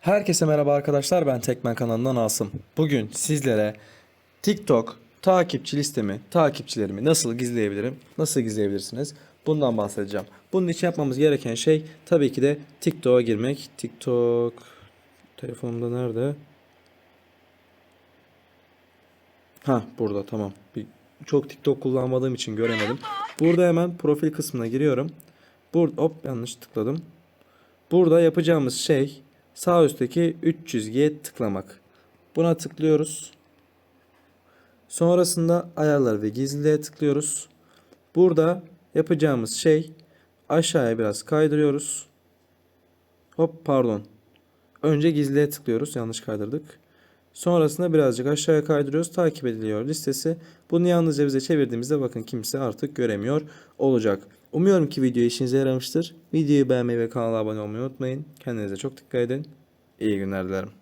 Herkese merhaba arkadaşlar ben Tekmen kanalından Asım. Bugün sizlere TikTok takipçi listemi, takipçilerimi nasıl gizleyebilirim, nasıl gizleyebilirsiniz bundan bahsedeceğim. Bunun için yapmamız gereken şey tabii ki de TikTok'a girmek. TikTok telefonumda nerede? Ha burada tamam. Bir, çok TikTok kullanmadığım için göremedim. Burada hemen profil kısmına giriyorum. Burada hop yanlış tıkladım. Burada yapacağımız şey sağ üstteki 3 çizgiye tıklamak. Buna tıklıyoruz. Sonrasında ayarlar ve gizliliğe tıklıyoruz. Burada yapacağımız şey aşağıya biraz kaydırıyoruz. Hop pardon. Önce gizliliğe tıklıyoruz. Yanlış kaydırdık. Sonrasında birazcık aşağıya kaydırıyoruz. Takip ediliyor listesi. Bunu yalnızca bize çevirdiğimizde bakın kimse artık göremiyor olacak. Umuyorum ki video işinize yaramıştır. Videoyu beğenmeyi ve kanala abone olmayı unutmayın. Kendinize çok dikkat edin. İyi günler dilerim.